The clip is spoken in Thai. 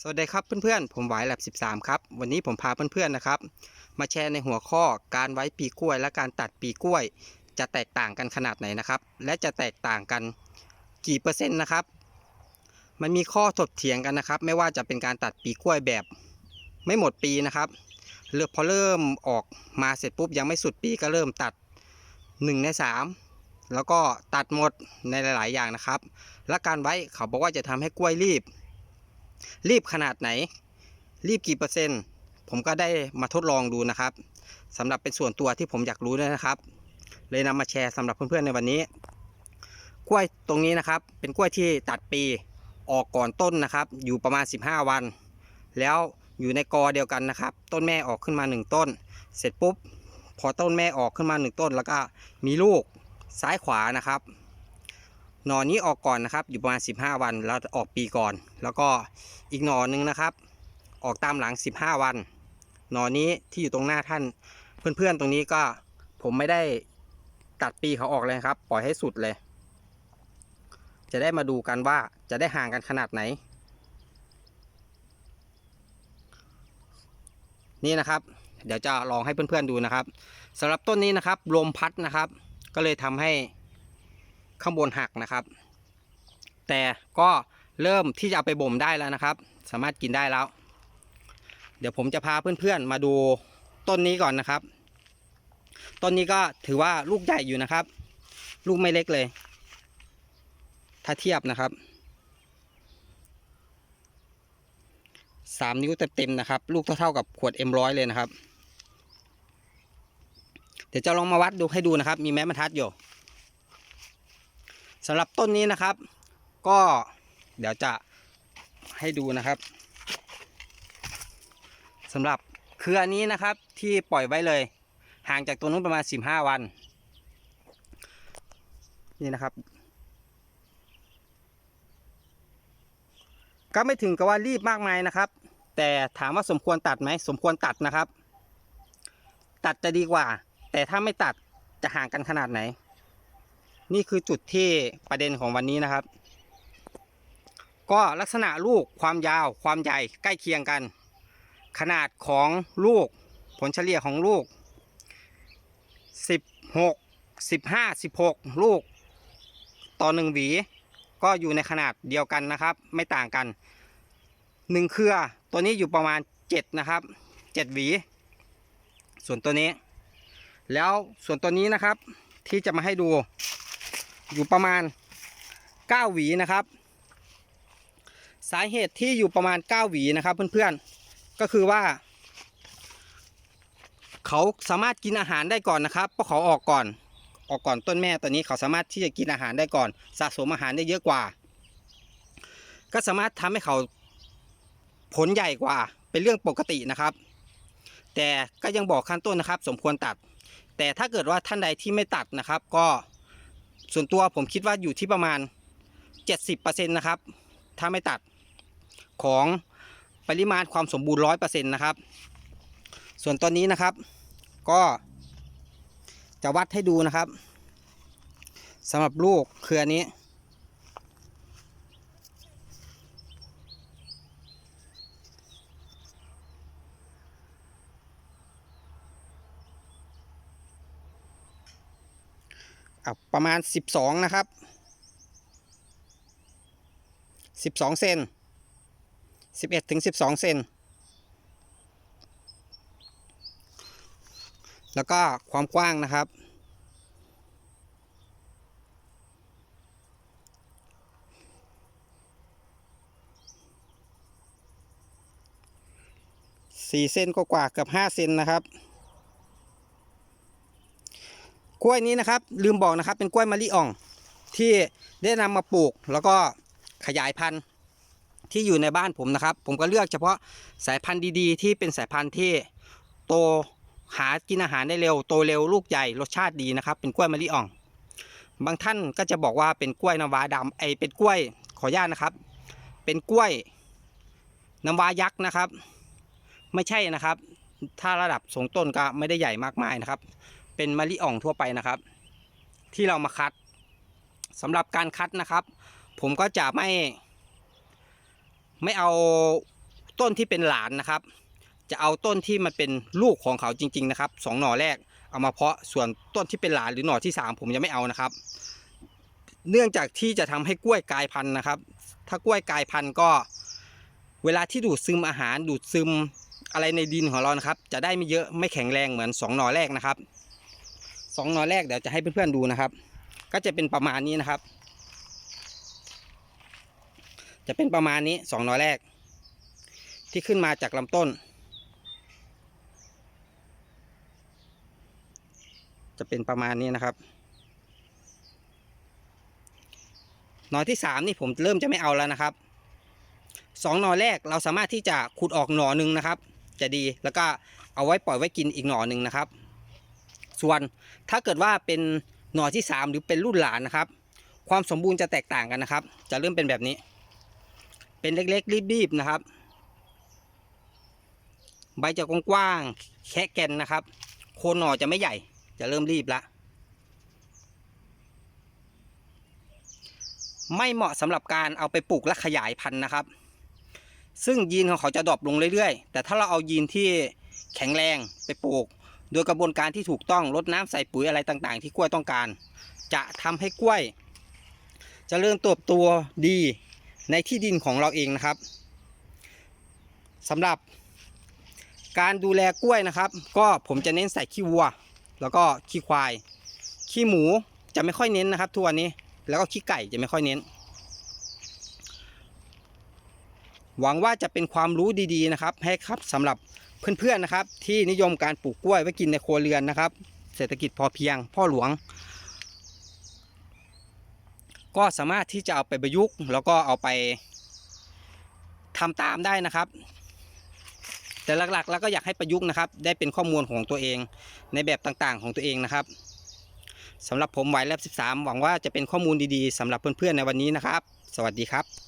สวัสดีครับเพื่อนๆ ผมหวายแลบ13 ครับ วันนี้ผมพาเพื่อนๆนะครับ มาแชร์ในหัวข้อการไว้ปีกล้วย และการตัดปีกล้วย จะแตกต่างกันขนาดไหนนะครับ และจะแตกต่างกันกี่เปอร์เซ็นต์นะครับ มันมีข้อถกเถียงกันนะครับ ไม่ว่าจะเป็นการตัดปีกล้วยแบบไม่หมดปีนะครับเลือกพอเริ่มออกมาเสร็จปุ๊บยังไม่สุดปีก็เริ่มตัด 1 ใน 3 แล้วก็ตัดหมดในหลาย ๆ อย่างนะครับ และการไว้เขาบอกว่าจะทำให้กล้วยรีบ รีบขนาดไหน รีบกี่เปอร์เซ็นต์ ผมก็ได้มาทดลองดูนะครับสำหรับเป็นส่วนตัวที่ผมอยากรู้ด้วยนะครับ เลยนำมาแชร์สำหรับเพื่อนๆในวันนี้ กล้วยตรงนี้นะครับ เป็นกล้วยที่ตัดปีออกก่อนต้นนะครับ อยู่ประมาณ 15 วัน แล้วอยู่ในกอเดียวกันนะครับ ต้นแม่ออกขึ้นมา 1 ต้น เสร็จปุ๊บ พอต้นแม่ออกขึ้นมา 1 ต้น แล้วก็มีลูกซ้ายขวานะครับ หน่อนนี้ออกก่อนนะครับ อยู่ประมาณ 15 วันแล้วออกปีก่อน แล้วก็อีกหน่อหนึ่งนะครับ ออกตามหลัง 15 วัน หน่อนี้ที่อยู่ตรงหน้าท่าน เพื่อนๆตรงนี้ก็ผมไม่ได้ตัดปีเขาออกเลยครับ ปล่อยให้สุดเลย จะได้มาดูกันว่าจะได้ห่างกันขนาดไหน นี่นะครับ เดี๋ยวจะลองให้เพื่อนๆดูนะครับสำหรับต้นนี้นะครับลมพัดนะครับ ก็เลยทำให้ ข้างบนหักนะครับ แต่ก็เริ่มที่จะเอาไปบ่มได้แล้วนะครับ สามารถกินได้แล้ว เดี๋ยวผมจะพาเพื่อนๆมาดูต้นนี้ก่อนนะครับ ต้นนี้ก็ถือว่าลูกใหญ่อยู่นะครับ ลูกไม่เล็กเลย ถ้าเทียบนะครับสามนิ้วเต็มๆนะครับ ลูกเท่าๆกับขวดเอ็มร้อยเลยนะครับ เดี๋ยวจะลองมาวัดดูให้ดูนะครับ มีแม้บรรทัดอยู่ สำหรับต้นนี้นะครับ ก็เดี๋ยวจะให้ดูนะครับสำหรับเครือนี้นะครับที่ปล่อยไว้เลย ห่างจากตัวนู้นประมาณ 15 วัน นี่นะครับ ก็ไม่ถึงกับว่ารีบมากมายนะครับ แต่ถามว่าสมควรตัดไหมสมควรตัดนะครับ ตัดจะดีกว่า แต่ถ้าไม่ตัดจะห่างกันขนาดไหน นี่คือจุดที่ประเด็นของวันนี้นะครับ ก็ลักษณะลูกความยาวความใหญ่ใกล้เคียงกัน ขนาดของลูกผลเฉลี่ยของลูก 16 15 16 ลูก ต่อหนึ่งหวี ก็อยู่ในขนาดเดียวกันนะครับ ไม่ต่างกันหนึ่งเครือตัวนี้อยู่ประมาณ 7 นะครับ 7 หวี ส่วนตัวนี้ แล้วส่วนตัวนี้นะครับที่จะมาให้ดู อยู่ประมาณ 9 หวีนะครับ สาเหตุที่อยู่ประมาณ 9 หวีนะครับเพื่อนๆ ก็คือว่า เขาสามารถกินอาหารได้ก่อนนะครับเพราะเขาออกก่อน ออกก่อนต้นแม่ตัวนี้เขาสามารถที่จะกินอาหารได้ก่อน สะสมอาหารได้เยอะกว่า ก็สามารถทำให้เขาผลใหญ่กว่า เป็นเรื่องปกตินะครับ แต่ก็ยังบอกขั้นต้นนะครับ สมควรตัด แต่ถ้าเกิดว่าท่านใดที่ไม่ตัดนะครับ ก็ ส่วนตัวผมคิดว่าอยู่ที่ประมาณ 70%นะครับ ถ้าไม่ตัดของปริมาณความสมบูรณ์ 100%นะครับ ส่วนตัวนี้นะครับ ก็จะวัดให้ดูนะครับสำหรับลูกเครือนี้ อะประมาณ 12 นะครับ 12 เซน11ถึง12 เซนแล้วก็ความกว้างนะครับ สี่เซนกว่าเกือบห้าเซนนะครับ กล้วยนี้นะครับ ลืมบอกนะครับ เป็นกล้วยมะลิอ่อง ที่ได้นำมาปลูก แล้วก็ขยายพันธุ์ที่อยู่ในบ้านผมนะครับ ผมก็เลือกเฉพาะสายพันธุ์ดีๆ ที่เป็นสายพันธุ์ที่โตหากินอาหารได้เร็วโตเร็วลูกใหญ่รสชาติดีนะครับ เป็นกล้วยมะลิอ่อง บางท่านก็จะบอกว่าเป็นกล้วยน้ำว้าดำไอเป็นกล้วยขออนุญาตนะครับ เป็นกล้วยน้ำว้ายักษ์นะครับ ไม่ใช่นะครับ ถ้าระดับสูงต้นก็ไม่ได้ใหญ่มากมายนะครับ เป็นมะลิอ่องทั่วไปนะครับ ที่เรามาคัดสำหรับการคัดนะครับ ผมก็จะไม่ ไม่เอาต้นที่เป็นหลานนะครับ จะเอาต้นที่มันเป็นลูกของเขาจริง ๆ นะครับสองหน่อแรกเอามาเพาะส่วนต้นที่เป็นหลานหรือหน่อที่สามผมยังไม่เอานะครับ เนื่องจากที่จะทำให้กล้วยกลายพันธุ์นะครับ ถ้ากล้วยกลายพันธุ์ก็ เวลาที่ดูดซึมอาหารดูดซึมอะไรในดินของเรานะครับ จะได้ไม่เยอะไม่แข็งแรงเหมือนสองหน่อแรกนะครับ สองหน่อแรกเดี๋ยวจะให้เพื่อนๆดูนะครับ ก็จะเป็นประมาณนี้นะครับ จะเป็นประมาณนี้สองหน่อแรก ที่ขึ้นมาจากลำต้น จะเป็นประมาณนี้นะครับหน่อที่สามนี่ผมเริ่มจะไม่เอาแล้วนะครับสองหน่อแรกเราสามารถที่จะขุดออกหน่อหนึ่งนะครับ จะดีแล้วก็เอาไว้ปล่อยไว้กินอีกหน่อหนึ่งนะครับ ส่วนถ้าเกิดว่าเป็นหน่อที่สามหรือเป็นรุ่นหลานนะครับ ความสมบูรณ์จะแตกต่างกันนะครับ จะเริ่มเป็นแบบนี้ เป็นเล็กๆรีบๆนะครับ ใบจะกว้างๆแค่แกนนะครับ โคนหน่อจะไม่ใหญ่จะเริ่มรีบละไม่เหมาะสำหรับการเอาไปปลูกและขยายพันธุ์นะครับ ซึ่งยีนของเขาจะดรอปลงเรื่อยๆ แต่ถ้าเราเอายีนที่แข็งแรงไปปลูก โดยกระบวนการที่ถูกต้องลดน้ำใส่ปุ๋ยอะไรต่างๆ ที่กล้วยต้องการ จะทำให้กล้วยจเจริญเติบโตดีในที่ดินของเราเองนะครับสำหรับการดูแลกล้วยนะครับ ก็ผมจะเน้นใส่ขี้วัว แล้วก็ขี้ควาย ขี้หมูจะไม่ค่อยเน้นนะครับทุกวันนี้แล้วก็ขี้ไก่จะไม่ค่อยเน้น หวังว่าจะเป็นความรู้ดีๆนะครับ ให้ครับสำหรับ เพื่อนๆนะครับ ที่นิยมการปลูกกล้วยไว้กินในครัวเรือนนะครับ เศรษฐกิจพอเพียง พ่อหลวง ก็สามารถที่จะเอาไปประยุกต์ แล้วก็เอาไปทำตามได้นะครับ แต่หลักๆ แล้วก็อยากให้ประยุกต์นะครับ ได้เป็นข้อมูลของตัวเองในแบบต่างๆของตัวเองนะครับสำหรับผมไหวแลบ13 หวังว่าจะเป็นข้อมูลดีๆสำหรับเพื่อนๆในวันนี้นะครับ สวัสดีครับ